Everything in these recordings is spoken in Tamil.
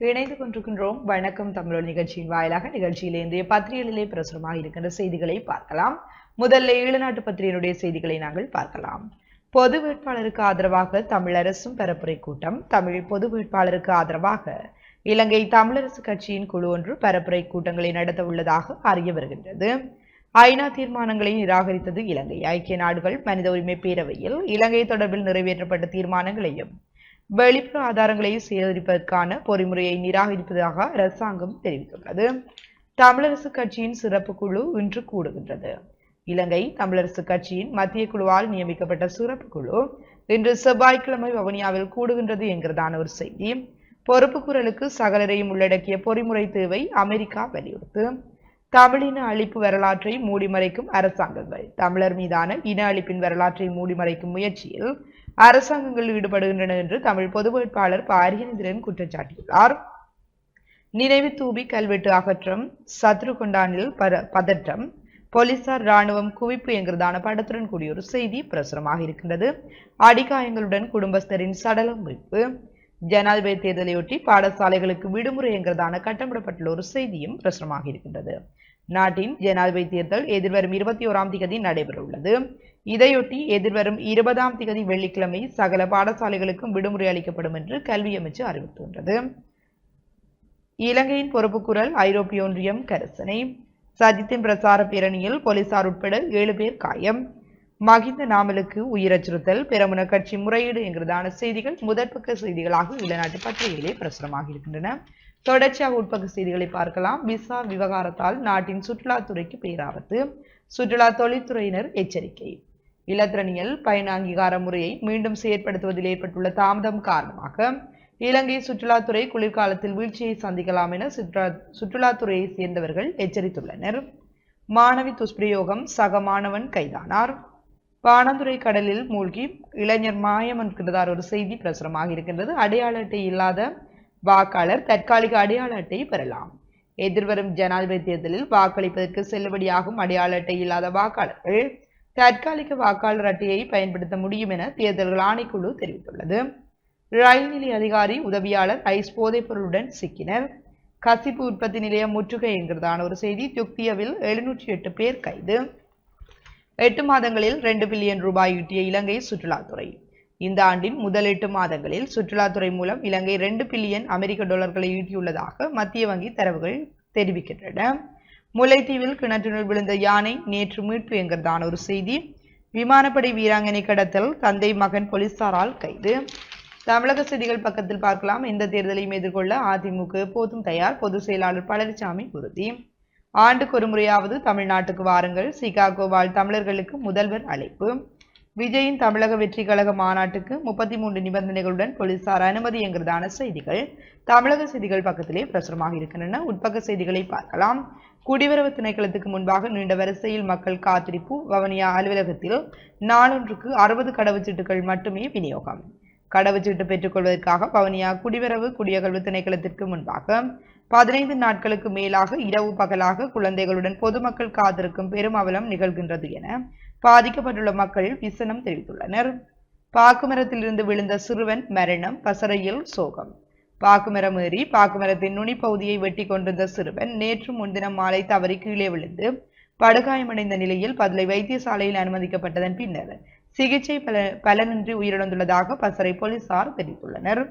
இணைந்து கொண்டிருக்கின்றோம். வணக்கம் தமிழர் நிகழ்ச்சியின் வாயிலாக நிகழ்ச்சியில் இன்றைய பத்திரிகைகளிலே பிரசுரமாக இருக்கின்ற செய்திகளை பார்க்கலாம். முதல்ல ஈழநாட்டு பத்திரிகையினுடைய செய்திகளை நாங்கள் பார்க்கலாம். பொது வேட்பாளருக்கு ஆதரவாக தமிழரசும் பரப்புரை கூட்டம். தமிழ் பொது வேட்பாளருக்கு ஆதரவாக இலங்கை தமிழரசு கட்சியின் குழு ஒன்று பரப்புரை கூட்டங்களை நடத்த உள்ளதாக அறிய வருகின்றது. ஐநா தீர்மானங்களை நிராகரித்தது இலங்கை. ஐக்கிய நாடுகள் மனித உரிமை பேரவையில் இலங்கை தொடர்பில் நிறைவேற்றப்பட்ட தீர்மானங்களையும் வெளிப்புற ஆதாரங்களையும் சேகரிப்பதற்கான பொறிமுறையை நிராகரிப்பதாக அரசாங்கம் தெரிவித்துள்ளது. தமிழரசு கட்சியின் சிறப்பு குழு இன்று கூடுகின்றது. இலங்கை தமிழரசு கட்சியின் மத்திய குழுவால் நியமிக்கப்பட்ட சிறப்பு குழு இன்று செவ்வாய்க்கிழமை வவுனியாவில் கூடுகின்றது என்கிறதான ஒரு செய்தி. பொறுப்பு குரலுக்கு சகலரையும் உள்ளடக்கிய பொறிமுறை தேவை அமெரிக்கா வலியுறுத்து. தமிழின அழிப்பு வரலாற்றை மூடிமறைக்கும் அரசாங்கங்கள். தமிழர் மீதான இன அழிப்பின் வரலாற்றை மூடிமறைக்கும் முயற்சியில் அரசாங்கங்கள் ஈடுபடுகின்றன என்று தமிழ் பொது வேட்பாளர் பாரியந்திரன் குற்றம் சாட்டியுள்ளார் நினைவு தூபி கல்வெட்டு அகற்றம் சத்ருகொண்டானில் பர பதற்றம் போலீசார் ராணுவம் குவிப்பு என்கிறதான படத்துடன் கூடிய ஒரு செய்தி பிரசுரமாக இருக்கின்றது. அடிகாயங்களுடன் குடும்பஸ்தரின் சடலம் மீட்பு. ஜனாதிபதி தேர்தலையொட்டி பாடசாலைகளுக்கு விடுமுறை என்கிறதான கட்டமிடப்பட்டுள்ள ஒரு செய்தியும் பிரசுரமாக இருக்கின்றது. நாட்டின் ஜனாதிபதி தேர்தல் எதிர்வரும் இருபத்தி ஓராம் தேதி நடைபெற உள்ளது இதையொட்டி எதிர்வரும் இருபதாம் திகதி வெள்ளிக்கிழமை சகல பாடசாலைகளுக்கும் விடுமுறை அளிக்கப்படும் என்று கல்வி அமைச்சு அறிவித்துள்ளது. இலங்கையின் பொறுப்புக்குரல் ஐரோப்பிய ஒன்றியம் கரிசனை. சஜித்தின் பிரசார பேரணியில் போலீசார் உட்பட ஏழு பேர் காயம். மகிந்த நாமலுக்கு உயிர் அச்சுறுத்தல் பெரமுன கட்சி முறையீடு என்கிறதான செய்திகள் முதற்பக்க செய்திகளாக இளநாட்டு பத்திரிகையிலே பிரசுரமாக இருக்கின்றன. தொடர்ச்சியாக உட்பக்க செய்திகளை பார்க்கலாம். விசா விவகாரத்தால் நாட்டின் சுற்றுலாத்துறைக்கு பேராபத்து. சுற்றுலா தொழில்துறையினர் எச்சரிக்கை. இலத்திரனியல் பயண அங்கீகார முறையை மீண்டும் செயற்படுத்துவதில் ஏற்பட்டுள்ள தாமதம் காரணமாக இலங்கை சுற்றுலாத்துறை குளிர்காலத்தில் வீழ்ச்சியை சந்திக்கலாம் என சுற்றுலா சுற்றுலாத்துறையை சேர்ந்தவர்கள் எச்சரித்துள்ளனர். மாணவி துஷ்பிரயோகம் சக மாணவன் கைதானார். பாணந்துறை கடலில் மூழ்கி இளைஞர் மாயம் என்கிறதார் ஒரு செய்தி பிரசுரமாக இருக்கின்றது. அடையாள அட்டை இல்லாத வாக்காளர் தற்காலிக அடையாள அட்டை பெறலாம். எதிர்வரும் ஜனாதிபதி தேர்தலில் வாக்களிப்பதற்கு செல்லுபடியாகும் அடையாள அட்டை இல்லாத வாக்காளர்கள் தற்காலிக வாக்காளர் அட்டையை பயன்படுத்த முடியும் என தேர்தல்கள் ஆணைக்குழு தெரிவித்துள்ளது. ரயில் நிலைய அதிகாரி உதவியாளர் ஐஸ் போதைப் பொருளுடன் சிக்கினர். கசிப்பு உற்பத்தி நிலையம் முற்றுகை என்கிறதான ஒரு செய்தி துக்தியவில் எழுநூற்றி எட்டு பேர் கைது. எட்டு மாதங்களில் ரெண்டு பில்லியன் ரூபாய் ஈட்டிய இலங்கை சுற்றுலாத்துறை. இந்த ஆண்டின் முதல் எட்டு மாதங்களில் சுற்றுலாத்துறை மூலம் இலங்கை ரெண்டு பில்லியன் அமெரிக்க டாலர்களை ஈட்டியுள்ளதாக மத்திய வங்கி தரவுகள் தெரிவிக்கின்றன. முல்லைத்தீவில் கிணற்றினுள் விழுந்த யானை நேற்று மீட்பு என்கிறதான ஒரு செய்தி. விமானப்படை வீராங்கனை கடத்தல் தந்தை மகன் போலீசாரால் கைது. தமிழக செய்திகள் பக்கத்தில் பார்க்கலாம். எந்த தேர்தலையும் எதிர்கொள்ள அதிமுக எப்போதும் தயார். பொதுச் செயலாளர் பழனிசாமி உறுதி. ஆண்டுக்கு ஒரு முறையாவது தமிழ்நாட்டுக்கு வாருங்கள். சிகாகோ வாழ் தமிழர்களுக்கு முதல்வர் அழைப்பு. விஜயின் தமிழக வெற்றி கழக மாநாட்டுக்கு முப்பத்தி மூன்று நிபந்தனைகளுடன் போலீசார் அனுமதி என்கிறதான செய்திகள் தமிழக செய்திகள் பக்கத்திலே பிரசுரமாக இருக்கின்றன. உட்பக்க செய்திகளை பார்க்கலாம். குடிவரவு திணைக்களத்துக்கு முன்பாக நீண்ட வரிசையில் மக்கள் காத்திருப்பு. வவனியா அலுவலகத்தில் நாளொன்றுக்கு அறுபது கடவுச்சீட்டுகள் மட்டுமே விநியோகம். கடவுச்சீட்டு பெற்றுக்கொள்வதற்காக வவனியா குடிவரவு குடியகழ்வு திணைக்களத்திற்கு முன்பாக பதினைந்து நாட்களுக்கு மேலாக இரவு பகலாக குழந்தைகளுடன் பொதுமக்கள் காத்திருக்கும் பெரும் அவலம் நிகழ்கின்றது என பாதிக்கப்பட்டுள்ள மக்கள் விசனம் தெரிவித்துள்ளனர். பாக்குமரத்திலிருந்து விழுந்த சிறுவன் மரணம் பசறையில் சோகம். பாக்குமரம் ஏறி பாக்குமரத்தின் நுனிப்பகுதியை வெட்டி கொண்டிருந்த சிறுவன் நேற்று முன்தினம் மாலை தவறி கீழே விழுந்து படுகாயமடைந்த நிலையில் பதுளை வைத்தியசாலையில் அனுமதிக்கப்பட்டதன் பின்னர் சிகிச்சை பல பலனின்றி உயிரிழந்துள்ளதாக பசறை போலீசார் தெரிவித்துள்ளனர்.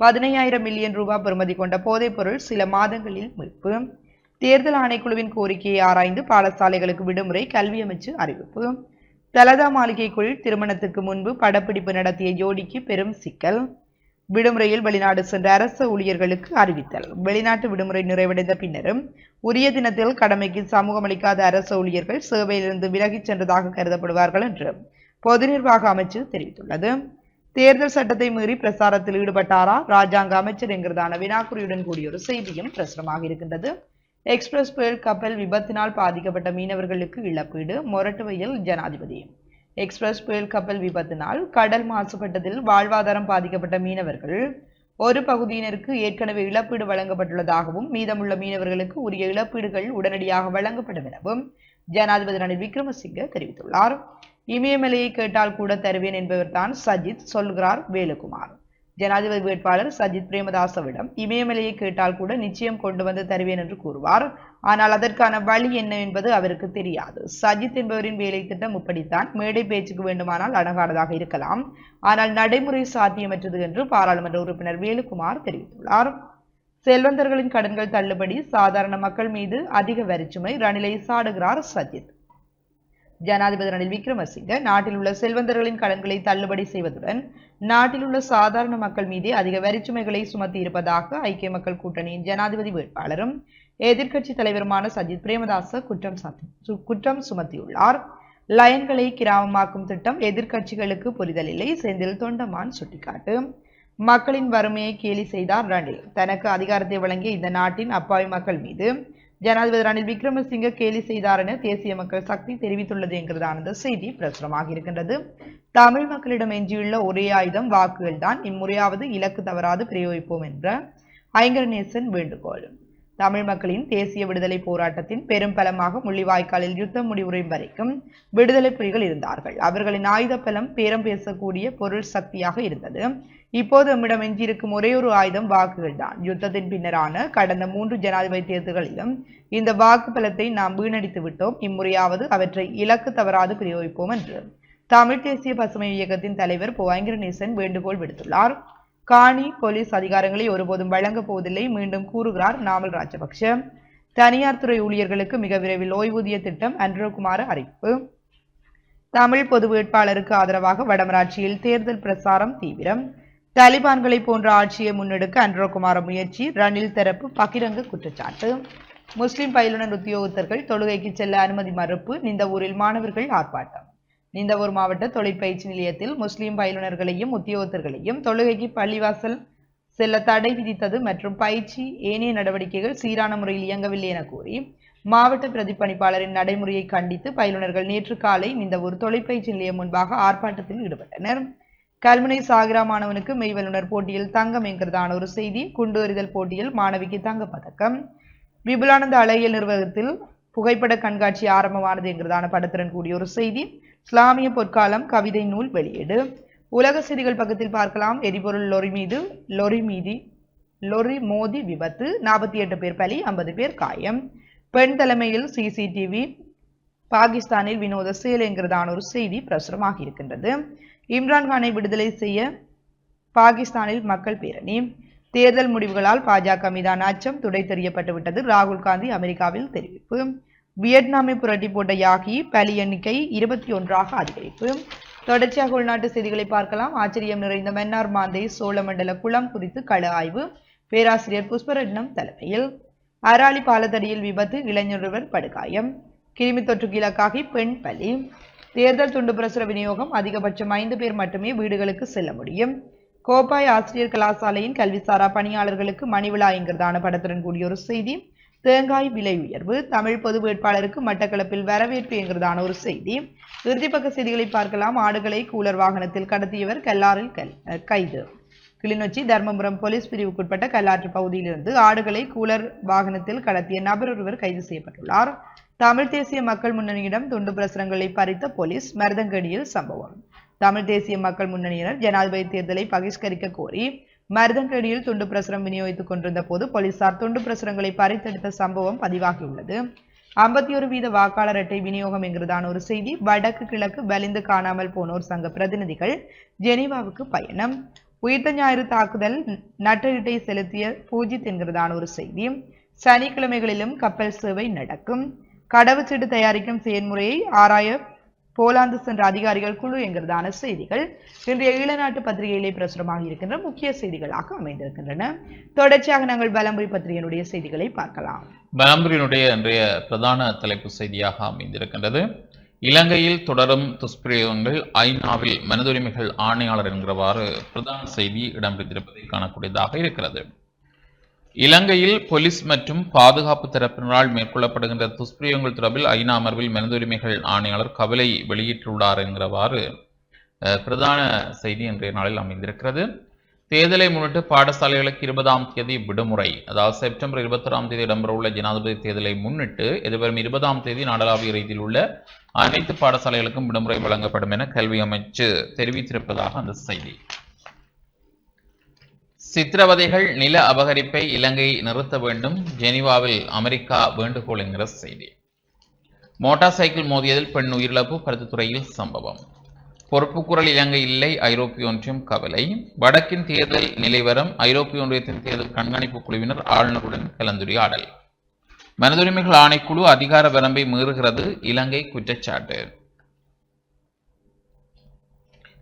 பதினையாயிரம் மில்லியன் ரூபாய் பெறுமதி கொண்ட போதைப்பொருள் சில மாதங்களில் மீட்பு. தேர்தல் ஆணைக்குழுவின் கோரிக்கையை ஆராய்ந்து பாடசாலைகளுக்கு விடுமுறை கல்வி அமைச்சு அறிவிப்பு. தலதா மாளிகைக்குள் திருமணத்துக்கு முன்பு படப்பிடிப்பு நடத்திய ஜோடிக்கு பெரும் சிக்கல். விடுமுறையில் வெளிநாடு சென்ற அரசு ஊழியர்களுக்கு அறிவித்தல். வெளிநாட்டு விடுமுறை நிறைவடைந்த பின்னரும் உரிய தினத்தில் கடமைக்கு சமூகம் அளிக்காத அரசு ஊழியர்கள் சேவையிலிருந்து விலகிச் சென்றதாக கருதப்படுவார்கள் என்று பொது நிர்வாக அமைச்சு தெரிவித்துள்ளது. தேர்தல் சட்டத்தை மீறி பிரசாரத்தில் ஈடுபட்டாரா? ராஜாங்க அமைச்சர் என்கிறதான வினாக்குறியுடன் கூடிய ஒரு செய்தியும் பிரசுரமாக இருக்கின்றது. எக்ஸ்பிரஸ் புயல் கப்பல் விபத்தினால் பாதிக்கப்பட்ட மீனவர்களுக்கு இழப்பீடு மொரட்டுவையில் ஜனாதிபதி. எக்ஸ்பிரஸ் புயல் கப்பல் விபத்தினால் கடல் மாசுபட்டதில் வாழ்வாதாரம் பாதிக்கப்பட்ட மீனவர்கள். ஒரு பகுதியினருக்கு ஏற்கனவே இழப்பீடு வழங்கப்பட்டுள்ளதாகவும் மீதமுள்ள மீனவர்களுக்கு உரிய இழப்பீடுகள் உடனடியாக வழங்கப்படும் எனவும் ஜனாதிபதி ரணில் விக்ரமசிங்க தெரிவித்துள்ளார். இமயமலையை கேட்டால் கூட தருவேன் என்பவர்தான் சஜித் சொல்கிறார் வேலுகுமார் ஜனாதிபதி வேட்பாளர் சஜித் பிரேமதாசவிடம் இமயமலையை கேட்டால் கூட நிச்சயம் கொண்டு வந்து தருவேன் என்று கூறுவார். ஆனால் அதற்கான வழி என்ன என்பது அவருக்கு தெரியாது. சஜித் என்பவரின் வேலை திட்டம் இப்படித்தான். மேடை பேச்சுக்கு வேண்டுமானால் அழகானதாக இருக்கலாம். ஆனால் நடைமுறை சாத்தியமற்றது என்று பாராளுமன்ற உறுப்பினர் வேலுக்குமார் தெரிவித்துள்ளார். செல்வந்தர்களின் கடன்கள் தள்ளுபடி சாதாரண மக்கள் மீது அதிக வரிச்சுமை ரணிலை சாடுகிறார் சஜித். ஜனாதிபதி ரணில் விக்ரமசிங்க நாட்டில் உள்ள செல்வந்தர்களின் கடன்களை தள்ளுபடி செய்வதுடன் நாட்டில் உள்ள சாதாரண மக்கள் மீதே அதிக வரிச்சுமைகளை சுமத்தி இருப்பதாக ஐக்கிய மக்கள் கூட்டணியின் ஜனாதிபதி வேட்பாளரும் எதிர்க்கட்சி தலைவருமான சஜித் பிரேமதாச குற்றம் சாட்டி குற்றம் சுமத்தியுள்ளார். லயன்களை கிராமமாக்கும் திட்டம் எதிர்க்கட்சிகளுக்கு புரிதல் இல்லை. செந்தில் தொண்டமான் சுட்டிக்காட்டு. மக்களின் வறுமையை கேலி செய்தார் ரணில். தனக்கு அதிகாரத்தை வழங்கிய இந்த நாட்டின் அப்பாவி மக்கள் மீது ஜனாதிபதி ரணில் விக்ரமசிங்க கேலி செய்தார் என தேசிய மக்கள் சக்தி தெரிவித்துள்ளது என்கிறதான இந்த செய்தி பிரசுரமாக இருக்கின்றது. தமிழ் மக்களிடம் எஞ்சியுள்ள ஒரே ஆயுதம் வாக்குகள் தான். இம்முறையாவது இலக்கு தவறாது பிரயோகிப்போம் என்ற ஐங்கரநேசன் வேண்டுகோள். தமிழ் மக்களின் தேசிய விடுதலை போராட்டத்தின் பெரும் பலமாக முள்ளிவாய்க்காலில் யுத்தம் முடிவுறும் வரைக்கும் விடுதலை புலிகள் இருந்தார்கள். அவர்களின் ஆயுத பலம் பேரம் பேசக்கூடிய பொருள் சக்தியாக இருந்தது. இப்போது நம்மிடம் எஞ்சியிருக்கும் ஒரே ஒரு ஆயுதம் வாக்குகள் தான். யுத்தத்தின் பின்னரான கடந்த மூன்று ஜனாதிபதி தேர்தல்களிலும் இந்த வாக்கு பலத்தை நாம் வீணடித்து விட்டோம். இம்முறையாவது அவற்றை இலக்கு தவறாது பிரயோகிப்போம் என்று தமிழ் தேசிய பசுமை இயக்கத்தின் தலைவர் புவாங்கரநேசன் வேண்டுகோள் விடுத்துள்ளார். காணி போலீஸ் அதிகாரங்களை ஒருபோதும் வழங்கப் போவதில்லை. மீண்டும் கூறுகிறார் நாமல் ராஜபக்ஷ. தனியார் துறை ஊழியர்களுக்கு மிக விரைவில் ஓய்வூதிய திட்டம் அன்ரோகுமார அறிவிப்பு. தமிழ் பொது வேட்பாளருக்கு ஆதரவாக வடமராட்சியில் தேர்தல் பிரசாரம் தீவிரம். தாலிபான்களை போன்ற ஆட்சியை முன்னெடுக்க அன்ரோகுமார முயற்சி ரணில் தரப்பு பகிரங்க குற்றச்சாட்டு. முஸ்லிம் பயிலுனர் உத்தியோகத்தர்கள் தொழுகைக்கு செல்ல அனுமதி மறுப்பு இந்த ஊரில் மாணவர்கள் ஆர்ப்பாட்டம். நீந்தவூர் மாவட்ட தொழிற்பயிற்சி நிலையத்தில் முஸ்லிம் பயிலுநர்களையும் உத்தியோகத்தர்களையும் தொழுகைக்கு பள்ளிவாசல் செல்ல தடை விதித்தது மற்றும் பயிற்சி ஏனைய நடவடிக்கைகள் சீரான முறையில் இயங்கவில்லை என கூறி மாவட்ட பிரதிப்பணிப்பாளரின் நடைமுறையை கண்டித்து பயிலுநர்கள் நேற்று காலை நிந்தவூர் தொழிற்பயிற்சி நிலையம் முன்பாக ஆர்ப்பாட்டத்தில் ஈடுபட்டனர். கல்முனை சாகிரா மாணவனுக்கு மெய்வல்லுநர் போட்டியில் தங்கம் என்கிறதான ஒரு செய்தி குண்டு எறிதல் போட்டியில் மாணவிக்கு தங்கப் பதக்கம் விபுலானந்த அழகியல் நிர்வாகத்தில் புகைப்பட கண்காட்சி ஆரம்பமானது என்கிறதான படத்துடன் கூடிய ஒரு செய்தி இஸ்லாமிய பொற்காலம் கவிதை நூல் வெளியீடு. உலக செய்திகள் பக்கத்தில் பார்க்கலாம். எரிபொருள் லொரி மீது லொரி மீதி லொரி மோதி விபத்து நாற்பத்தி எட்டு பேர் பலி ஐம்பது பேர் காயம். பெண் தலைமையில் சிசிடிவி பாகிஸ்தானில் வினோத செயல் என்கிறதான ஒரு செய்தி பிரசுரமாக இருக்கின்றது. இம்ரான்கானை விடுதலை செய்ய பாகிஸ்தானில் மக்கள் பேரணி. தேர்தல் முடிவுகளால் பாஜக மீதான அச்சம் துடை தெரியப்பட்டுவிட்டது ராகுல் காந்தி அமெரிக்காவில் தெரிவிப்பு. வியட்நாமை புரட்டி போட்ட யாகி பலி எண்ணிக்கை இருபத்தி ஒன்றாக அதிகரிப்பு. தொடர்ச்சியாக உள்நாட்டு செய்திகளை பார்க்கலாம். ஆச்சரியம் நிறைந்த மன்னார் மாந்தை சோழமண்டல குளம் குறித்து கள ஆய்வு. பேராசிரியர் புஷ்பரட்னம் தலைமையில். அராலி பாலத்தடியில் விபத்து இளைஞரொருவர் படுகாயம். கிருமி தொற்றுக்கு இலக்காகி பெண் பலி. தேர்தல் துண்டு பிரசுர விநியோகம் அதிகபட்சம் ஐந்து பேர் மட்டுமே வீடுகளுக்கு செல்ல முடியும். கோப்பாய் ஆசிரியர் கலாசாலையின் கல்விசாரா பணியாளர்களுக்கு மணிவிழா என்கிறதான படத்துடன் கூடிய ஒரு செய்தி. தேங்காய் விலை உயர்வு தமிழ் பொது வேட்பாளருக்கு மட்டக்களப்பில் வரவேற்பு என்கிறதான ஒரு செய்தி. இறுதிப்பக்க செய்திகளை பார்க்கலாம். ஆடுகளை கூலர் வாகனத்தில் கடத்தியவர் கல்லாரில் கல் கைது. கிளிநொச்சி தர்மபுரம் போலீஸ் பிரிவுக்குட்பட்ட கல்லாற்று பகுதியிலிருந்து ஆடுகளை கூலர் வாகனத்தில் கடத்திய நபர் ஒருவர் கைது செய்யப்பட்டுள்ளார். தமிழ் தேசிய மக்கள் முன்னணியிடம் துண்டு பிரசுரங்களை பறித்த போலீஸ் மருதங்கடியில் சம்பவம். தமிழ் தேசிய மக்கள் முன்னணியினர் ஜனாதிபதி தேர்தலை பகிஷ்கரிக்க கோரி மருதங்கடியில் துண்டு பிரசுரம் விநியோகித்துக் கொண்டிருந்த போது போலீசார் துண்டு பிரசுரங்களை பறித்தெடுத்த சம்பவம் பதிவாகியுள்ளது. ஐம்பத்தி ஒரு வீத வாக்காளர் அட்டை விநியோகம் என்கிறதான ஒரு செய்தி வடக்கு கிழக்கு வலிந்து காணாமல் போனோர் சங்க பிரதிநிதிகள் ஜெனீவாவுக்கு பயணம். உயிர்த்த ஞாயிறு தாக்குதல் நட்டஈட்டை செலுத்திய பூஜித் என்கிறதான ஒரு செய்தி. சனிக்கிழமைகளிலும் கப்பல் சேவை நடக்கும். கடவுச்சீட்டு தயாரிக்கும் செயல்முறையை ஆராய போலாந்து சென்ற அதிகாரிகள் குழு என்கிறதான செய்திகள் இன்றைய ஈழநாட்டு பத்திரிகையிலே பிரசுரமாக இருக்கின்ற முக்கிய செய்திகளாக அமைந்திருக்கின்றன. தொடர்ச்சியாக நாங்கள் பலம்புரி பத்திரிகையினுடைய செய்திகளை பார்க்கலாம். பலம்புரியினுடைய இன்றைய பிரதான தலைப்பு செய்தியாக அமைந்திருக்கின்றது. இலங்கையில் தொடரும் துஷ்பிரயோகங்கள் ஐநாவில் மனிதுரிமைகள் ஆணையாளர் என்கிறவாறு பிரதான செய்தி இடம்பெற்றிருப்பதை காணக்கூடியதாக இருக்கிறது. இலங்கையில் போலீஸ் மற்றும் பாதுகாப்பு தரப்பினரால் மேற்கொள்ளப்படுகின்ற துஷ்பிரயோகங்கள் தொடர்பில் ஐநா அமர்வில் மனிதுரிமைகள் ஆணையாளர் கவலை வெளியிட்டுள்ளார் என்கிறவாறு பிரதான செய்தி இன்றைய நாளில் அமைந்திருக்கிறது. தேர்தலை முன்னிட்டு பாடசாலைகளுக்கு இருபதாம் தேதி விடுமுறை அதாவது செப்டம்பர் இருபத்தொராம் தேதி இடம்பெறவுள்ள ஜனாதிபதி தேர்தலை முன்னிட்டு எதிர்வரும் இருபதாம் தேதி நாடளாவிய ரீதியில் உள்ள அனைத்து பாடசாலைகளுக்கும் விடுமுறை வழங்கப்படும் என கல்வி அமைச்சு தெரிவித்திருப்பதாக அந்த செய்தி. சித்திரவதைகள் நில அபகரிப்பை இலங்கை நிறுத்த வேண்டும். ஜெனீவாவில் அமெரிக்கா வேண்டுகோள் என்கிற செய்தி. மோட்டார் சைக்கிள் மோதியதில் பெண் உயிரிழப்பு பருத்தித்துறையில் சம்பவம். பொறுப்புக்குரல் இலங்கை இல்லை ஐரோப்பிய ஒன்றியம் கவலை. வடக்கின் தேர்தல் நிலைவரம் ஐரோப்பிய ஒன்றியத்தின் தேர்தல் கண்காணிப்பு குழுவினர் ஆளுநருடன் கலந்துரையாடல். மனிதுரிமைகள் ஆணைக்குழு அதிகார வரம்பை மீறுகிறது. இலங்கை குற்றச்சாட்டு.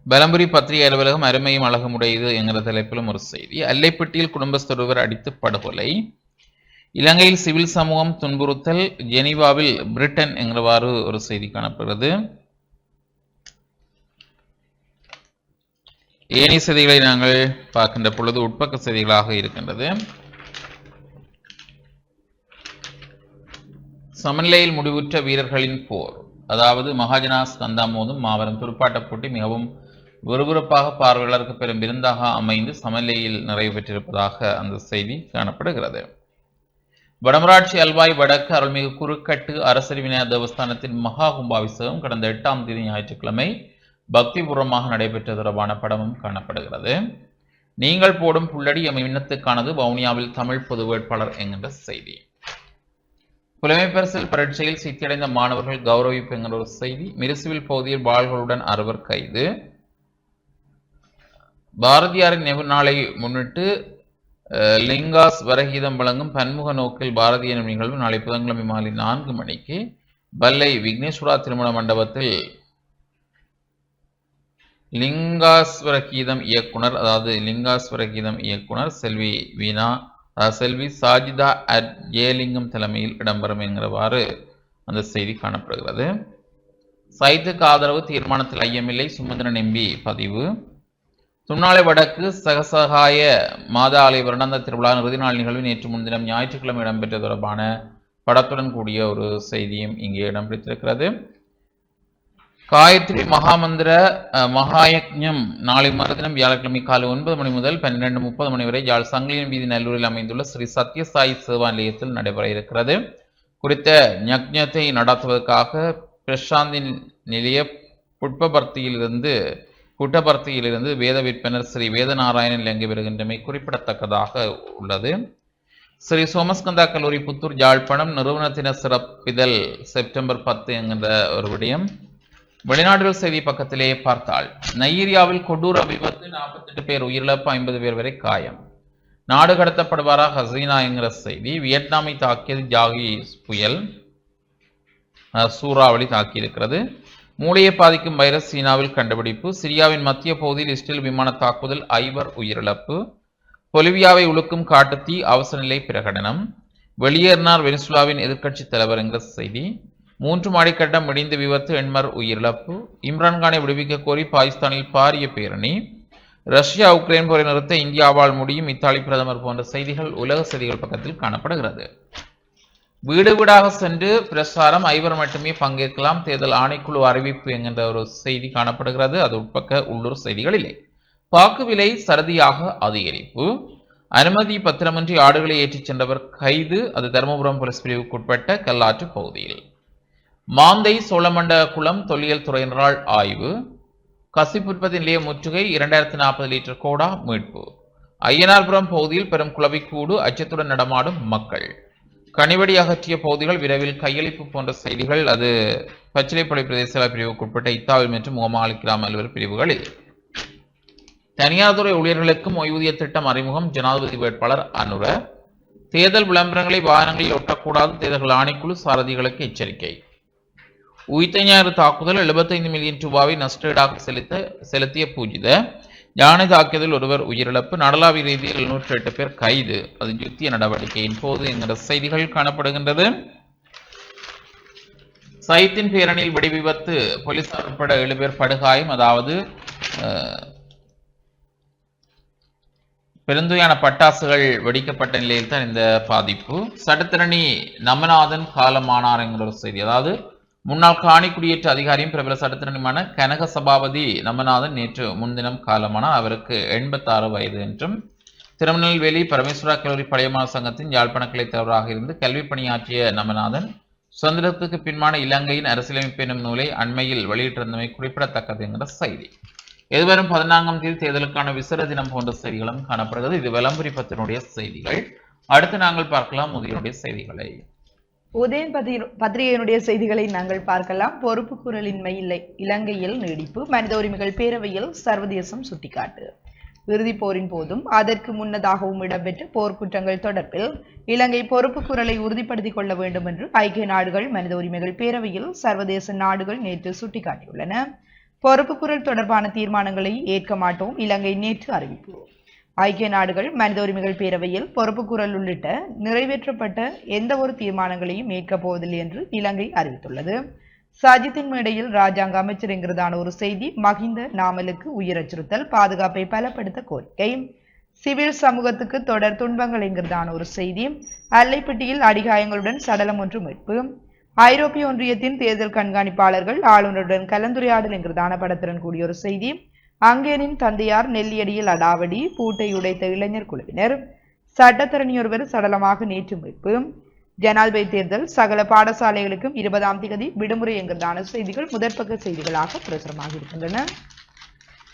பலம்புரி பத்திரிகை அலுவலகம் அருமையும் அழகும் உடையது என்கிற தலைப்பிலும் ஒரு செய்தி. அல்லைப்பட்டியில் குடும்பஸ்தொருவர் அடித்து படுகொலை. இலங்கையில் சிவில் சமூகம் துன்புறுத்தல். ஜெனீவாவில் பிரிட்டன் என்கிறவாறு ஒரு செய்தி காணப்படுகிறது. ஏனைய செய்திகளை நாங்கள் பார்க்கின்ற பொழுது உட்பக்க செய்திகளாக இருக்கின்றது. சமநிலையில் முடிவுற்ற வீரர்களின் போர். அதாவது மகாஜனாஸ் கந்தாமோதும் மாபெரும் துடுப்பாட்டப் போட்டி மிகவும் விறுவிறுப்பாக பார்வையாளருக்கு பெரும் விருந்தாக அமைந்து சமநிலையில் நிறைவு பெற்றிருப்பதாக அந்த செய்தி காணப்படுகிறது. வடமராட்சி அல்வாய் வடக்கு அருள்மிகு குறுக்கட்டு அரசரி விநாயகர் தேவஸ்தானத்தின் மகா கும்பாபிஷேகம் கடந்த எட்டாம் தேதி ஞாயிற்றுக்கிழமை பக்திபூர்வமாக நடைபெற்ற தொடர்பான படமும் காணப்படுகிறது. நீங்கள் போடும் புள்ளடி எம் இன்னத்துக்கானது வவுனியாவில் தமிழ் பொது வேட்பாளர் என்கின்ற செய்தி. புலமைப்பரிசில் பரீட்சையில் சித்தியடைந்த மாணவர்கள் கௌரவிப்பு என்கிற ஒரு செய்தி. மிருசுவில் பகுதியில் வாள்களுடன் அறுவர் கைது. பாரதியாரின் நினைவு நாளை முன்னிட்டு லிங்காஸ் வரகீதம் வழங்கும் பன்முக நோக்கில் பாரதிய நிகழ்வு நாளை புதன்கிழமை மாலை நான்கு மணிக்கு பல்லை விக்னேஸ்வரா திருமண மண்டபத்தில் லிங்காஸ்வர கீதம் இயக்குனர் அதாவது லிங்காஸ்வர கீதம் இயக்குனர் செல்வி வீணா செல்வி சாஜிதா அட் ஜெயலிங்கம் தலைமையில் இடம்பெறும் என்கிறவாறு அந்த செய்தி காணப்படுகிறது. சைத்துக்கு ஆதரவு தீர்மானத்தில் ஐயமில்லை சுமந்திரன் எம்பி பதிவு. துன்னாலை வடக்கு சகசகாய மாதா ஆலய வருடாந்த திருவிழா இறுதி நாள் நிகழ்வு நேற்று முன்தினம் ஞாயிற்றுக்கிழமை இடம்பெற்ற தொடர்பான படத்துடன் கூடிய ஒரு செய்தியும் இங்கே இடம்பெற்றிருக்கிறது காயத்ரி மகாமந்திர மகாயஜம் நாளை மறுதினம் வியாழக்கிழமை காலை ஒன்பது மணி முதல் பன்னிரண்டு முப்பது மணி வரை யாழ் சங்கிலியன் வீதி நல்லூரில் அமைந்துள்ள ஸ்ரீ சத்யசாயி சேவா நிலையத்தில் நடைபெற இருக்கிறது. குறித்த யக்ஞத்தை நடத்துவதற்காக பிரசாந்தி நிலைய புட்பபர்த்தியிலிருந்து புட்டபர்த்தியிலிருந்து வேத விற்பனர் ஸ்ரீ வேதநாராயணன் இலங்கை வருகின்றமை குறிப்பிடத்தக்கதாக உள்ளது. ஸ்ரீ சோமஸ்கந்தா கல்லூரி புத்தூர் யாழ்ப்பாணம் நிறுவனத்தின சிறப்பிதழ் செப்டம்பர் பத்து என்கின்ற ஒரு விடயம். வெளிநாடுகள் செய்தி பக்கத்திலே பார்த்தால் நைஜீரியாவில் கொடூர விபத்து நாற்பத்தெட்டு பேர் உயிரிழப்பு ஐம்பது பேர் வரை காயம். நாடு கடத்தப்படுவாரா ஹசீனா என்கிற செய்தி. வியட்நாமை தாக்கியது ஜாகி புயல். சூறாவளி தாக்கியிருக்கிறது. மூளையை பாதிக்கும் வைரஸ் சீனாவில் கண்டுபிடிப்பு. சிரியாவின் மத்திய பகுதியில் இஸ்ரேல் விமான தாக்குதல் ஐவர் உயிரிழப்பு. பொலிவியாவை உழுக்கும் காட்டுத்தீ அவசர நிலை பிரகடனம். வெளியேறினார் வெனிசுலாவின் எதிர்க்கட்சி தலைவர் என்கிற செய்தி. மூன்று மாடி கட்டம் இடிந்து விபத்து எண்மர் உயிரிழப்பு. இம்ரான்கானை விடுவிக்க கோரி பாகிஸ்தானில் பாரிய பேரணி. ரஷ்யா உக்ரைன் போரை நிறுத்த இந்தியாவால் முடியும் இத்தாலி பிரதமர் போன்ற செய்திகள் உலக செய்திகள் பக்கத்தில் காணப்படுகிறது. வீடு வீடாக சென்று பிரசாரம் ஐவர் மட்டுமே பங்கேற்கலாம். தேர்தல் ஆணைக்குழு அறிவிப்பு என்கின்ற ஒரு செய்தி காணப்படுகிறது. அது உட்பக்க உள்ளூர் செய்திகளிலே. பாக்கு விலை சரதியாக அதிகரிப்பு. அனுமதி பத்திரமின்றி ஆடுகளை ஏற்றிச் சென்றவர் கைது. அது தருமபுரம் போலீஸ் பிரிவுக்குட்பட்ட கல்லாற்று பகுதியில். மாந்தை சோழமண்ட குளம் தொல்லியல் துறையினரால் ஆய்வு. கசிப்புற்பத்தி நிலைய முற்றுகை இரண்டாயிரத்தி நாற்பது லிட்டர் கோடா மீட்பு. ஐயனார்புரம் பகுதியில் பெரும் குளவிக்கூடு அச்சத்துடன் நடமாடும் மக்கள். கனிவடி அகற்றிய பகுதிகள் விரைவில் கையளிப்பு போன்ற செய்திகள் அது பச்சிலைப்படை பிரதேச பிரிவுக்குட்பட்ட இத்தாவில் மற்றும் முகமாலி கிராம அலுவலர் பிரிவுகளில். தனியார் துறை ஊழியர்களுக்கும் ஓய்வூதிய திட்டம் அறிமுகம் ஜனாதிபதி வேட்பாளர் அனுர. தேர்தல் விளம்பரங்களை வாகனங்களில் ஒட்டக்கூடாது தேர்தல் ஆணைக்குழு சாரதிகளுக்கு எச்சரிக்கை. உயிர்த்த ஞாயிறு தாக்குதல் 75 மில்லியன் ரூபாவை நஷ்டஈடாக செலுத்த செலுத்திய பூஜித. யானை தாக்கியதில் ஒருவர் உயிரிழப்பு. நடலாவி ரீதியில் நூற்றி எட்டு பேர் கைது. அது யுத்திய நடவடிக்கையின் போது என்கிற செய்திகள் காணப்படுகின்றது. சைத்தின் பேரணியில் வெடி விபத்து. போலீசார் உட்பட ஏழு பேர் படுகாயம். அதாவது பெருந்துயான பட்டாசுகள் வெடிக்கப்பட்ட நிலையில் தான் இந்த பாதிப்பு. சடுத்திரணி நமநாதன் காலமானார் என்கிற ஒரு செய்தி. அதாவது முன்னாள் காணி குடியேற்ற அதிகாரியும் பிரபல சட்டத்திறனியுமான கனக சபாபதி நமநாதன் நேற்று முன்தினம் காலமானார் அவருக்கு எண்பத்தாறு வயது என்றும் திருநெல்வேலி பரமேஸ்வரா கல்லூரி பழையமான சங்கத்தின் யாழ்ப்பாண கிளை தலைவராக இருந்து கல்வி பணியாற்றிய நமநாதன் சுதந்திரத்துக்கு பின்மான இலங்கையின் அரசியலமைப்பு எனும் நூலை அண்மையில் வெளியிட்டிருந்தமை குறிப்பிடத்தக்கது என்கிற செய்தி. எதிர்வரும் பதினான்காம் தேதி தேர்தலுக்கான விசர தினம் போன்ற செய்திகளும் காணப்படுகிறது. இது விளம்பரி பத்தினுடைய செய்திகள். அடுத்து நாங்கள் பார்க்கலாம் முதியோருடைய செய்திகளை. உதயன் பத்திரி- பத்திரிகையினுடைய செய்திகளை நாங்கள் பார்க்கலாம். பொறுப்பு குரலின்மை இல்லை. இலங்கையில் நீடிப்பு மனித உரிமைகள் பேரவையில் சர்வதேசம் சுட்டிக்காட்டு. இறுதிப் போரின் போதும் அதற்கு முன்னதாகவும் இடம்பெற்ற போர்க்குற்றங்கள் தொடர்பில் இலங்கை பொறுப்பு குரலை உறுதிப்படுத்திக் கொள்ள வேண்டும் என்று ஐக்கிய நாடுகள் மனித உரிமைகள் பேரவையில் சர்வதேச நாடுகள் நேற்று சுட்டிக்காட்டியுள்ளன. பொறுப்பு குரல் தொடர்பான தீர்மானங்களை ஏற்க மாட்டோம். இலங்கை நேற்று அறிவிப்பு. ஐக்கிய நாடுகள் மனித உரிமைகள் பேரவையில் பொறுப்பு குரல் உள்ளிட்ட நிறைவேற்றப்பட்ட எந்த ஒரு தீர்மானங்களையும் ஏற்கப் போவதில்லை என்று இலங்கை அறிவித்துள்ளது. சஜித்தின் மேடையில் ராஜாங்க அமைச்சர் என்கிறதான ஒரு செய்தி மகிந்த நாமலுக்கு உயிர் அச்சுறுத்தல் பாதுகாப்பை பலப்படுத்த கோரிக்கை. சிவில் சமூகத்துக்கு தொடர் துன்பங்கள் என்கிறதான ஒரு செய்தி அல்லைப்பட்டியில் அடிகாயங்களுடன் சடலம் ஒன்று மீட்பு. ஐரோப்பிய ஒன்றியத்தின் தேர்தல் கண்காணிப்பாளர்கள் ஆளுநருடன் கலந்துரையாடல் என்கிறதான படத்துடன் கூடிய ஒரு செய்தி அங்கேனின் தந்தையார் நெல்லியடியில் அடாவடி பூட்டை உடைத்த இளைஞர் குழுவினர். சட்டத்தரணியொருவர் சடலமாக நேற்று மீட்பு ஜனாதிபதி தேர்தல் சகல பாடசாலைகளுக்கும் இருபதாம் தேதி விடுமுறை என்கிறதான செய்திகள் முதற்பக்க செய்திகளாக பிரசுரமாக இருக்கின்றன.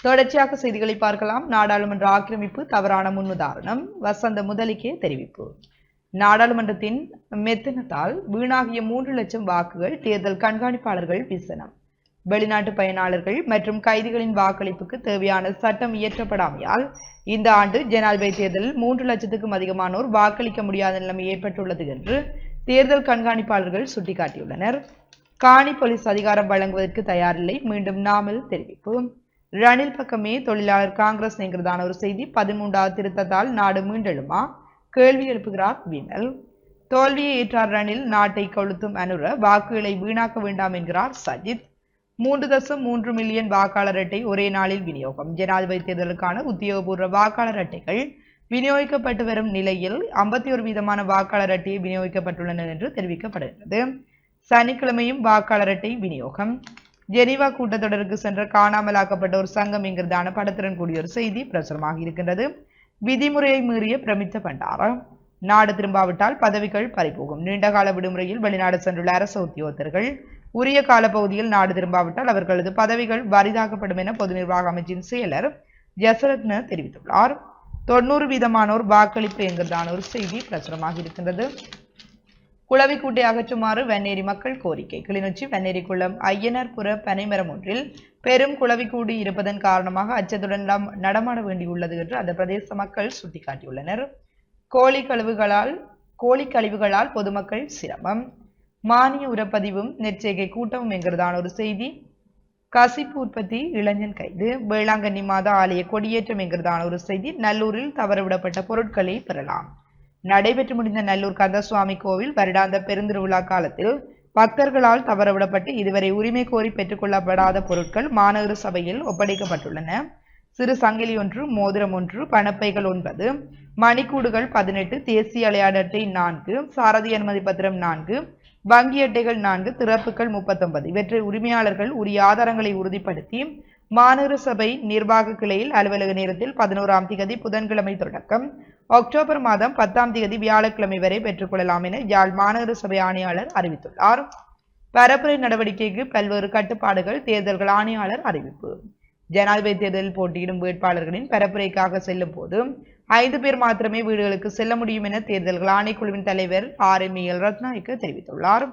தொடர்ச்சியாக செய்திகளை பார்க்கலாம். நாடாளுமன்ற ஆக்கிரமிப்பு தவறான முன்னுதாரணம். வசந்த முதலிக்கே தெரிவிப்பு. நாடாளுமன்றத்தின் மெத்தனத்தால் வீணாகிய மூன்று லட்சம் வாக்குகள் தேர்தல் கண்காணிப்பாளர்கள் விசனம் வெளிநாட்டு பயனாளர்கள் மற்றும் கைதிகளின் வாக்களிப்புக்கு தேவையான சட்டம் இயற்றப்படாமையால் இந்த ஆண்டு ஜனாதிபதி தேர்தலில் மூன்று லட்சத்துக்கும் அதிகமானோர் வாக்களிக்க முடியாத நிலைமை ஏற்பட்டுள்ளது என்று தேர்தல் கண்காணிப்பாளர்கள் சுட்டிக்காட்டியுள்ளனர். காணி போலீஸ் அதிகாரம் வழங்குவதற்கு தயாரில்லை. மீண்டும் நாமல் தெரிவிப்பு. ரணில் பக்கமே தொழிலாளர் காங்கிரஸ் என்கிறதான ஒரு செய்தி பதிமூன்றாவது திருத்தத்தால் நாடு மீண்டெழுமா? கேள்வி எழுப்புகிறார் விமல். தோல்வியை ஏற்றார் ரணில் நாட்டை கொளுத்தும் அனுர வாக்குகளை வீணாக்க வேண்டாம் என்கிறார் சஜித். மூன்று தசம் மூன்று மில்லியன் வாக்காளர் அட்டை ஒரே நாளில் விநியோகம். ஜனாதிபதி தேர்தலுக்கான உத்தியோகபூர்வ வாக்காளர் அட்டைகள் விநியோகிக்கப்பட்டு வரும் நிலையில் ஐம்பத்தி ஒரு வீதமான வாக்காளர் அட்டையை விநியோகிக்கப்பட்டுள்ளன என்று தெரிவிக்கப்படுகிறது. சனிக்கிழமையும் வாக்காளர் அட்டை விநியோகம். ஜெனீவா கூட்டத்தொடருக்கு சென்ற காணாமலாக்கப்பட்ட ஒரு சங்கம் என்கிறதான படத்துடன் கூடிய ஒரு செய்தி பிரசுரமாக இருக்கின்றது. விதிமுறையை மீறிய பிரமித்த பண்டாரம். நாடு திரும்பாவிட்டால் பதவிகள் பறிபோகும். நீண்டகால விடுமுறையில் வெளிநாடு சென்றுள்ள அரசு உத்தியோகத்தர்கள் உரிய காலப்பகுதியில் நாடு திரும்பாவிட்டால் அவர்களது பதவிகள் வரிதாக்கப்படும் என பொது நிர்வாக அமைச்சின் செயலர் ஜசரத்ன தெரிவித்துள்ளார். தொண்ணூறு வீதமானோர் வாக்களிப்பு என்கிறதான ஒரு செய்தி பிரசுரமாக இருக்கின்றது. குளவிக்கூட்டை அகற்றுமாறு வெண்ணேரி மக்கள் கோரிக்கை. கிளிநொச்சி வெண்ணேரி குளம் ஐயனார்புர பனைமரம் ஒன்றில் பெரும் குளவிக்கூடு இருப்பதன் காரணமாக அச்சத்துடன் நடமாட வேண்டியுள்ளது என்று அந்த பிரதேச மக்கள் சுட்டிக்காட்டியுள்ளனர். கோழி கழிவுகளால் கோழி கழிவுகளால் பொதுமக்கள் சிரமம். மானிய உரப்பதிவும் நெற்செய்கை கூட்டமும் என்கிறதான ஒரு செய்தி. கசிப்பு உற்பத்தி இளைஞன் கைது வேளாங்கண்ணி மாதா ஆலய கொடியேற்றம் என்கிறதான ஒரு செய்தி. நல்லூரில் தவறவிடப்பட்ட பொருட்களை பெறலாம். நடைபெற்று முடிந்த நல்லூர் கந்தசுவாமி கோவில் வருடாந்த பெருந்திருவிழா காலத்தில் பக்தர்களால் தவறவிடப்பட்டு இதுவரை உரிமை கோரி பெற்றுக்கொள்ளப்படாத பொருட்கள் மாநகர சபையில் ஒப்படைக்கப்பட்டுள்ளன. சிறு சங்கிலி ஒன்று மோதிரம் ஒன்று பணப்பைகள் ஒன்பது மணிக்கூடுகள் பதினெட்டு தேசிய அலையாடட்டை நான்கு சாரதி அனுமதி பத்திரம் நான்கு வங்கி அட்டைகள் நான்கு திறப்புகள் முப்பத்தொன்பது. இவற்றை உரிமையாளர்கள் உரிய ஆதாரங்களை உறுதிப்படுத்தி மாநகர சபை நிர்வாக கிளையில் அலுவலக நேரத்தில் பதினோராம் திகதி புதன்கிழமை தொடக்கம். அக்டோபர் மாதம் பத்தாம் திகதி வியாழக்கிழமை வரை பெற்றுக்கொள்ளலாம் என யாழ் மாநகர சபை ஆணையாளர் அறிவித்துள்ளார். பரப்புரை நடவடிக்கைக்கு பல்வேறு கட்டுப்பாடுகள் தேர்தல்கள் ஆணையாளர் அறிவிப்பு. ஜனாதிபதி தேர்தலில் போட்டியிடும் வேட்பாளர்களின் பரப்புரைக்காக செல்லும் போது ஐந்து பேர் மாத்திரமே வீடுகளுக்கு செல்ல முடியும் என தேர்தல்கள் ஆணைக்குழுவின் தலைவர் ஆர் எம் எல் ரத்நாயக்க தெரிவித்துள்ளார்.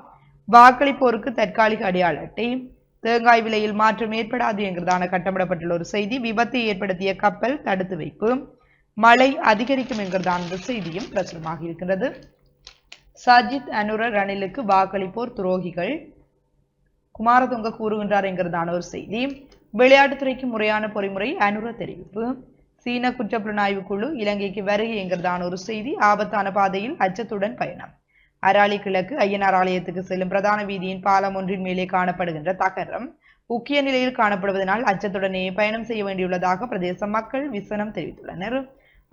வாக்களிப்போருக்கு தற்காலிக அடையாள அட்டை. தேங்காய் விலையில் மாற்றம் ஏற்படாது என்கிறதான கட்டமிடப்பட்டுள்ள ஒரு செய்தி விபத்தை ஏற்படுத்திய கப்பல் தடுத்து வைப்பு. மழை அதிகரிக்கும் என்கிறதான அந்த செய்தியும் பிரசுரமாக இருக்கின்றது. சஜித் அனுர ரணிலுக்கு வாக்களிப்போர் துரோகிகள். குமாரதுங்க கூறுகின்றார் என்கிறதான ஒரு செய்தி. விளையாட்டுத்துறைக்கு முறையான பொறிமுறை அனுர தெரிவிப்பு. சீன குற்றப்புலனாய்வு குழு இலங்கைக்கு வருகைங்கிறதான ஒரு செய்தி ஆபத்தான பாதையில் அச்சத்துடன் பயணம். அராலி கிழக்கு ஐயனார் ஆலயத்துக்கு செல்லும் பிரதான வீதியின் பாலம் ஒன்றின் மேலே காணப்படுகின்ற தகரம் முக்கிய நிலையில் காணப்படுவதனால் அச்சத்துடனே பயணம் செய்ய வேண்டியுள்ளதாக பிரதேச மக்கள் விசனம் தெரிவித்துள்ளனர்.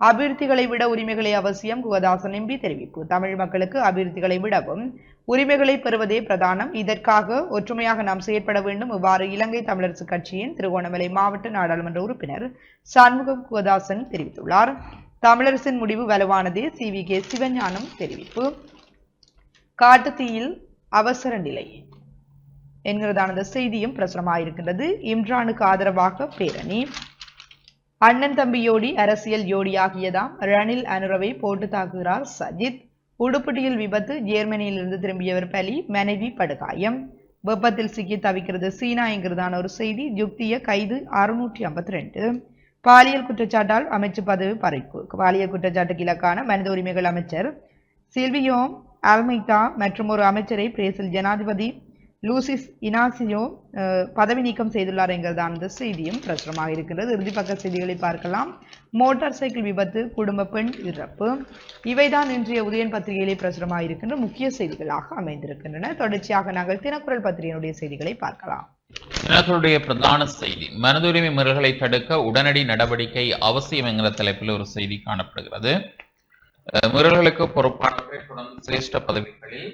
அபிவிருத்திகளை விட உரிமைகளை அவசியம் குகதாசன் எம்பி தெரிவிப்பு. தமிழ் மக்களுக்கு அபிவிருத்திகளை விடவும் உரிமைகளை பெறுவதே பிரதானம். இதற்காக ஒற்றுமையாக நாம் செயற்பட வேண்டும். இவ்வாறு இலங்கை தமிழரசு கட்சியின் திருகோணமலை மாவட்ட நாடாளுமன்ற உறுப்பினர் சண்முகம் குகதாசன் தெரிவித்துள்ளார். தமிழரசின் முடிவு வலுவானதே. சி. வி. கே. சிவஞானம் தெரிவிப்பு. காட்டுத்தீயில் அவசர நிலை என்கிறதான செய்தியும் பிரசுரமாயிருக்கின்றது. இம்ரானுக்கு ஆதரவாக பேரணி. அண்ணன் தம்பி யோடி அரசியல் யோடியாகியதாம் ரணில் அனுரவை போட்டு தாக்குகிறார் சஜித். உடுப்பட்டியில் விபத்து ஜெர்மனியிலிருந்து திரும்பியவர் பலி மனைவி படுகாயம். வெப்பத்தில் சிக்கி தவிக்கிறது சீனா என்கிறதான ஒரு செய்தி யுக்திய கைது அறுநூற்றி ஐம்பத்தி ரெண்டு. பாலியல் குற்றச்சாட்டால் அமைச்சு பதவி பறிப்பு. பாலியல் குற்றச்சாட்டுக்கு இலக்கான மனித உரிமைகள் அமைச்சர். சில்வியோம் அல்மைதா மற்றும் ஒரு அமைச்சரை பிரேசில் ஜனாதிபதி லூசிஸ் இனாசியோ பதவி நீக்கம் செய்துள்ளார் என்கிறதான அந்த செய்தியும் பிரசுரமாக இருக்கின்றது இறுதி பக்க செய்திகளை பார்க்கலாம். மோட்டார் சைக்கிள் விபத்து குடும்ப பெண் இறப்பு. இவைதான் இன்றைய உதயன் பத்திரிகையிலே பிரசுரமாக இருக்கின்ற முக்கிய செய்திகளாக அமைந்திருக்கின்றன. தொடர்ச்சியாக நாங்கள் தினக்குரல் பத்திரிகையினுடைய செய்திகளை பார்க்கலாம். தினகரனுடைய பிரதான செய்தி மனதுரிமை மீறல்களை தடுக்க உடனடி நடவடிக்கை அவசியம் என்கிற தலைப்பில் ஒரு செய்தி காணப்படுகிறது. அஹ், மீறல்களுக்கு பொறுப்பானவர்கள் சிரேஷ்ட பதவிகளில்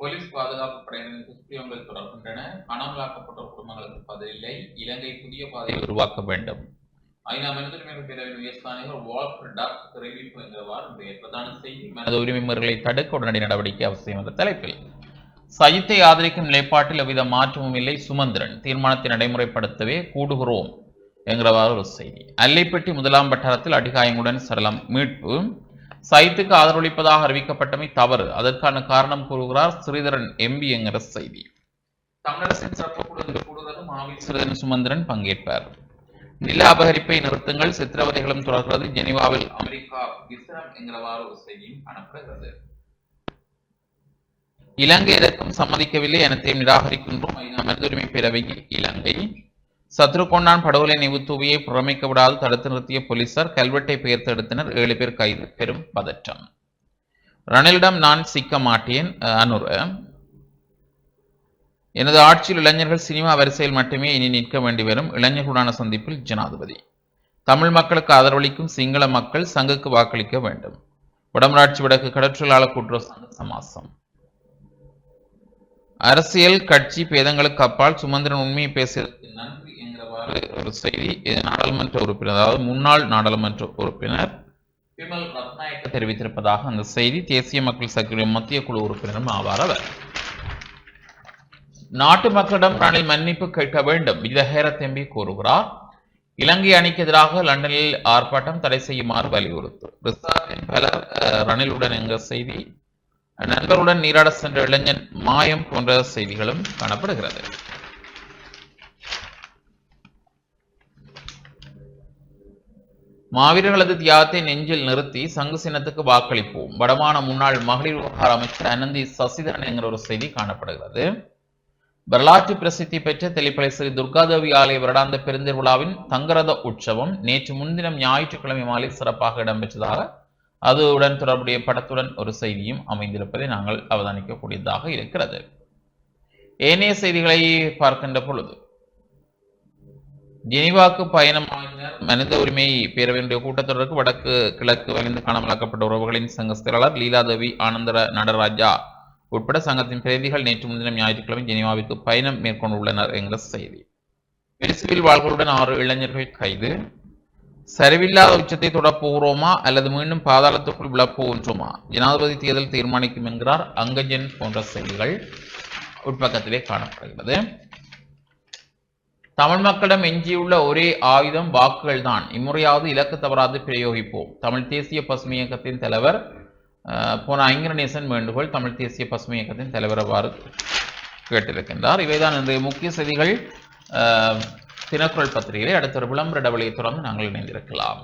போலீஸ் பாதுகாப்பு படையினரின் துஷ்பிரயோகங்கள் தொடர்கின்றன. காணாமலாக்கப்பட்ட குடும்பங்களுக்கு பதிலில்லை இலங்கை புதிய பாதையை உருவாக்க வேண்டும். ஐநா மனித உரிமை பேரவையின் உயர்ஸ்தானிகர் வால்டர் டாக் தெரிவிப்பு என்கிறவாறு இன்றைய பிரதான செய்தி. மனித உரிமை முறைகளை தடுக்க உடனடி நடவடிக்கை அவசியம் என்ற தலைப்பில். சஜித்தை ஆதரிக்கும் நிலைப்பாட்டில் எவ்வித மாற்றமும் இல்லை. சுமந்திரன் தீர்மானத்தை நடைமுறைப்படுத்தவே கூடுகிறோம் என்கிறவாறு ஒரு செய்தி. அல்லைப்பட்டி முதலாம் வட்டாரத்தில் அடிகாயங்களுடன் சரளம் மீட்பு சைத்துக்கு ஆதரவளிப்பதாக அறிவிக்கப்பட்டமை தவறு. அதற்கான காரணம் கூறுகிறார் ஸ்ரீதரன் எம்பி என்கிற செய்தி. தமிழரசின் சட்டக்குழு கூடுதலும் மாவில் ஸ்ரீதரன் சுமந்திரன் பங்கேற்பார். நில அபகரிப்பை நிறுத்துங்கள் சித்திரவதைகளும் தொடர்கிறது. ஜெனிவாவில் அமெரிக்கா விசனம் என்கிறவாறு ஒரு செய்தியும் காணப்படுகிறது. இலங்கை எதற்கும் சம்மதிக்கவில்லை எனத்தையும் நிராகரிக்கின்றோம். ஐநா மனிதுரிமை பேரவையில் இலங்கை சத்ருகொண்டான் படுகொலை நினைவு புறமைக்க விடாது தடுத்து நிறுத்திய போலீசார் கல்வெட்டை பெயர்த்து எடுத்தனர். ஏழு பேர் கைது. பெரும் பதற்றம். ரணிலிடம் நான் சிக்க மாட்டேன் அனுர. எனது ஆட்சியில் இளைஞர்கள் சினிமா வரிசையில் மட்டுமே இனி நிற்க வேண்டி வரும். இளைஞர்களுடான சந்திப்பில் ஜனாதிபதி. தமிழ் மக்களுக்கு ஆதரவளிக்கும் சிங்கள மக்கள் சங்குக்கு வாக்களிக்க வேண்டும். வடமராட்சி வடக்கு கடற்றொழிலாளர் கூட்டுறவு சங்க சமாசம். அரசியல் கட்சி பேதங்களுக்கு அப்பால் சுமந்திரன் உண்மையை பேசியதற்கு நன்றி என்கிறவாறு ஒரு செய்தி இது நாடாளுமன்ற உறுப்பினர் அதாவது முன்னாள் நாடாளுமன்ற உறுப்பினர் விமல் ரத்நாயக்க தெரிவித்திருப்பதாக அந்த செய்தி தேசிய மக்கள் சக்தியுடைய மத்திய குழு உறுப்பினரும் ஆவார் அவர். நாட்டு மக்களிடம் ரணில் மன்னிப்பு கேட்க வேண்டும் விஜய ஹேரத் கூறுகிறார். இலங்கை அணிக்கு எதிராக லண்டனில் ஆர்ப்பாட்டம் தடை செய்யுமாறு வலியுறுத்தும் ரிசார்ட்டின் பலர் ரணிலுடன் என்கிற செய்தி நண்பருடன் நீராட சென்ற இளைஞன் மாயம் போன்ற செய்திகளும் காணப்படுகிறது. மாவீரர்களது தியாகத்தை நெஞ்சில் நிறுத்தி சங்கு சின்னத்துக்கு வாக்களிப்போம். வடமான முன்னாள் மகளிர் விவகார அமைச்சர் அனந்தி சசிதரன் என்கிற ஒரு செய்தி காணப்படுகிறது. வரலாற்று பிரசித்தி பெற்ற தெளிப்பளை ஸ்ரீ துர்காதேவி ஆலய வருடாந்த பெருந்திருவிழாவின் தங்கரத உற்சவம் நேற்று முன்தினம் ஞாயிற்றுக்கிழமை மாலை சிறப்பாக இடம்பெற்றதாக அதுவுடன் தொடர்புடைய படத்துடன் ஒரு செய்தியும் அமைந்திருப்பதை நாங்கள் அவதானிக்கக்கூடியதாக இருக்கிறது. ஏனைய செய்திகளை பார்க்கின்ற பொழுது ஜெனிவாக்கு பயணமாகினர் மனித உரிமை பேரவையினுடைய கூட்டத்தொடருக்கு வடக்கு கிழக்கு வலிந்து காணாமலாக்கப்பட்ட உறவுகளின் சங்க செயலாளர் லீலாதேவி ஆனந்தர நடராஜா உட்பட சங்கத்தின் பிரதிகள் நேற்று முன்தினம் ஞாயிற்றுக்கிழமை ஜெனிவாவிற்கு பயணம் மேற்கொண்டுள்ளனர் என்கிற செய்தி. பெருசுவில் வாழ்களுடன் ஆறு இளைஞர்கள் கைது. சரிவில்லாத உச்சத்தை தொடப்போகிறோமா அல்லது மீண்டும் பாதாளத்துக்குள் விழப்போகின்றோமா ஜனாதிபதி தேர்தல் தீர்மானிக்கும் என்கிறார் அங்கஜன் போன்ற செய்திகள் உட்பக்கத்திலே காணப்படுகிறது. தமிழ் மக்களிடம் எஞ்சியுள்ள ஒரே ஆயுதம் வாக்குகள் தான் இம்முறையாவது இலக்கு தவறாது பிரயோகிப்போம். தமிழ் தேசிய பசுமை இயக்கத்தின் தலைவர் போன ஐங்கரநேசன் வேண்டுகோள் தமிழ் தேசிய பசுமை இயக்கத்தின் தலைவர் அவ்வாறு கேட்டிருக்கின்றார். இவைதான் இன்றைய முக்கிய செய்திகள். தினக்குரல் பத்திரிகையை அடுத்த ஒரு விளம்பர இடவெளியை தொடர்ந்து நாங்கள் இணைந்திருக்கலாம்.